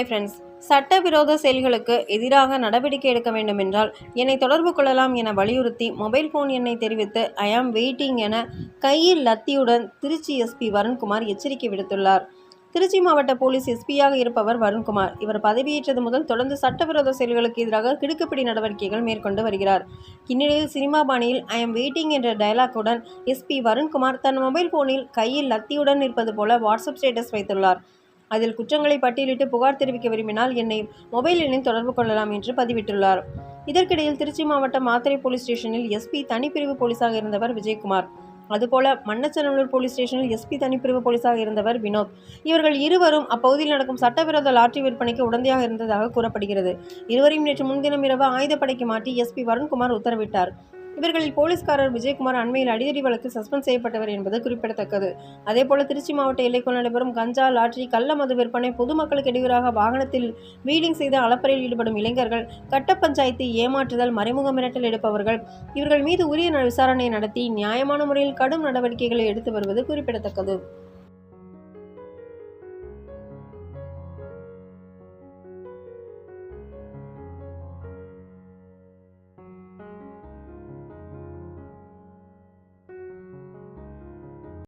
Hi friends சட்டவிரோத செயல்களுக்கு எதிராக நடவடிக்கை எடுக்க வேண்டும் என்றால் என்னை தொடர்பு கொள்ளலாம் என வலியுறுத்தி மொபைல் ஃபோன் எண்ணை தெரிவித்து ஐ ஆம் வெயிட்டிங் என கையில் லத்தியுடன் திருச்சி எஸ்பி வருண்குமார் எச்சரிக்கை விடுத்துள்ளார். திருச்சி மாவட்ட போலீஸ் எஸ்பியாக இருப்பவர் வருண்குமார். இவர் பதவியேற்றது முதல் தொடர்ந்து சட்டவிரோத செயல்களுக்கு எதிராக கிடுக்குப்பிடி நடவடிக்கைகள் மேற்கொண்டு வருகிறார். இந்நிலையில் சினிமா பாணியில் ஐ எம் வெயிட்டிங் என்ற டயலாக்குடன் எஸ்பி வருண்குமார் தன் மொபைல் போனில் கையில் லத்தியுடன் இருப்பது போல வாட்ஸ்அப் ஸ்டேட்டஸ் வைத்துள்ளார். அதில் குற்றங்களை பட்டியலிட்டு புகார் தெரிவிக்க விரும்பினால் என்னை மொபைல் எண்ணில் தொடர்பு கொள்ளலாம் என்று பதிவிட்டுள்ளார். இதற்கிடையில் திருச்சி மாவட்டம் மாத்திரை போலீஸ் ஸ்டேஷனில் எஸ்பி தனிப்பிரிவு போலீஸாக இருந்தவர் விஜயகுமார். அதுபோல மன்னச்சநல்லூர் போலீஸ் ஸ்டேஷனில் எஸ்பி தனிப்பிரிவு போலீஸாக இருந்தவர் வினோத். இவர்கள் இருவரும் அப்பகுதியில் நடக்கும் சட்டவிரோத லாட்டரி விற்பனைக்கு உடந்தையாக இருந்ததாக கூறப்படுகிறது. இருவரையும் நேற்று முன்தினம் இரவு ஆயுதப்படைக்கு மாட்டி எஸ்பி வருண்குமார் உத்தரவிட்டார். இவர்களில் போலீஸ்காரர் விஜயகுமார் அண்மையில் அடிதடி வழக்கு சஸ்பெண்ட் செய்யப்பட்டவர் என்பது குறிப்பிடத்தக்கது. அதேபோல திருச்சி மாவட்ட எல்லைக்குள் நடைபெறும் கஞ்சா லாட்டரி கள்ள மது விற்பனை பொதுமக்களுக்கு எதிராக வாகனத்தில் வீலிங் செய்து அளப்பறையில் ஈடுபடும் இளைஞர்கள் கட்ட பஞ்சாயத்து ஏமாற்றுதல் மறைமுக மிரட்டல் எடுப்பவர்கள் இவர்கள் மீது உரிய ந- விசாரணை நடத்தி நியாயமான முறையில் கடும் நடவடிக்கைகளை எடுத்து வருவது குறிப்பிடத்தக்கது.